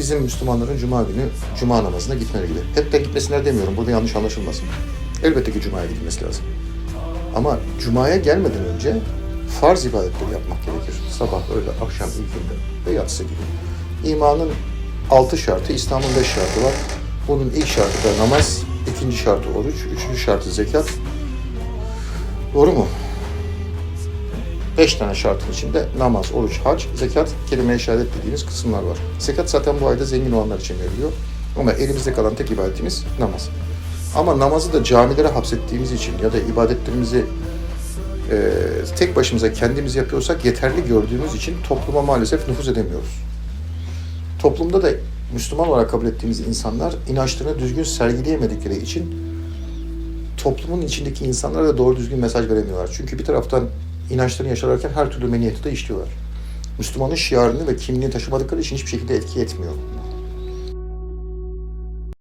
bizim Müslümanların cuma günü cuma namazına gitmeleri gibi. Hep de gitmesinler demiyorum. Burada yanlış anlaşılmasın. Elbette ki cumaya gidilmesi lazım. Ama cumaya gelmeden önce farz ibadetleri yapmak gerekir. Sabah, öğle, akşam, ilkinde ve yatsı gibi. İmanın altı şartı, İslam'ın beş şartı var. Bunun ilk şartı da namaz, ikinci şartı oruç, üçüncü şartı zekat. Doğru mu? Beş tane şartın içinde namaz, oruç, hac, zekat, kelime-i şehadet dediğimiz kısımlar var. Zekat zaten bu ayda zengin olanlar için veriliyor. Ama elimizde kalan tek ibadetimiz namaz. Ama namazı da camilere hapsettiğimiz için ya da ibadetlerimizi e, tek başımıza kendimiz yapıyorsak yeterli gördüğümüz için topluma maalesef nüfuz edemiyoruz. Toplumda da Müslüman olarak kabul ettiğimiz insanlar inançlarını düzgün sergileyemedikleri için toplumun içindeki insanlara da doğru düzgün mesaj veremiyorlar. Çünkü bir taraftan inançlarını yaşarken her türlü meniyeti de işliyorlar. Müslümanın şiarını ve kimliğini taşımadıkları için hiçbir şekilde etki etmiyor.